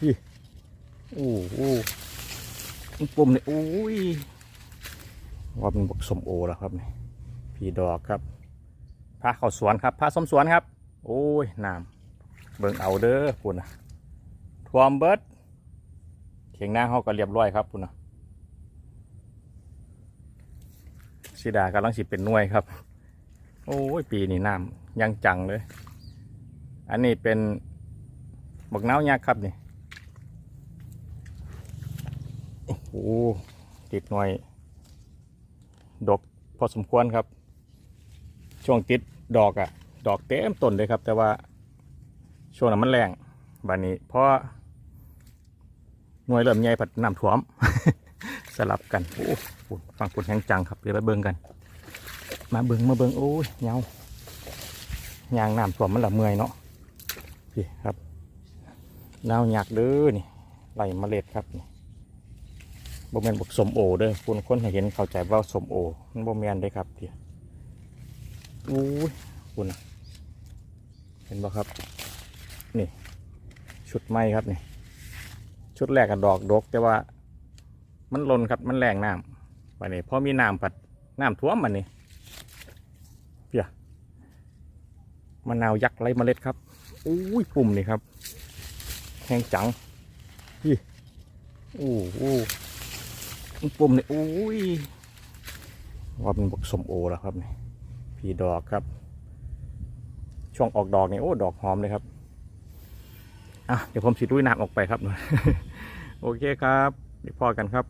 พี่โอ้โหปุ่มเนี่ยโอ้ยว่าเป็นบกสมโอแล้วครับนี่พี่ดอกครับพาเข้าสวนครับพาสมสวนครับ โอ้ยน้ำเบิ่งเอาเด้อคุณนะทวมเบิร์ดเขียงหน้าเขาก็เรียบร้อยครับคุณนะสีดากำลังสิเป็นน่วยครับ โอ้ยปีนี้น้ำยังจังเลย อันนี้เป็นบักน้าวยักษ์ครับนี่ โอ้โห ติดหน่วย ดกพอสมควรครับ ช่วงติดดอกอะดอกเต็มต้นเลยครับ แต่ว่าช่วงนั้นมันแรงบานนี้เพราะหน่วยเริ่มใหญ่ผัดน้ำท่วม สลับกันโอ้ฟังปุ่นแห้งจังครับเดี๋ยวไปเบิ่งกัน มาเบิ่งมาเบิ่งโอ้ยเงายางน้ำท่วมมันละเมื่อยเนาะพี่ครับนาวหยักเด้อนี่ไหลเมล็ดครับนี่ บ่แมนบกสมโอเด้อคุณคนให้เห็นเข้าใจว่าสมโอ มันบ่แมนเด้ครับพี่อู้ยคุณเห็นบ่ครับ นี่ ชุดไม้ครับนี่ ชุดแรกกับดอกดก แต่ว่า มันหลนครับมันแรงน้ำวันนี้พอมีน้ำผัดน้ำท่วมมันนี่เปียมะนาวยักษ์ไรเมล็ดครับอุ้ยปุ่มนี่ครับแห้งจังพี่โอ้โห ปุ่มนี่โอ้ยว่าเป็นบกสมโอแล้วครับนี่พีดอกครับ ช่วงออกดอกนี่โอ้ดอกหอมเลยครับอะเดี๋ยวผมสีดุ้ยน้ำออกไปครับ โอเคครับเดี๋ยวพอกันครับ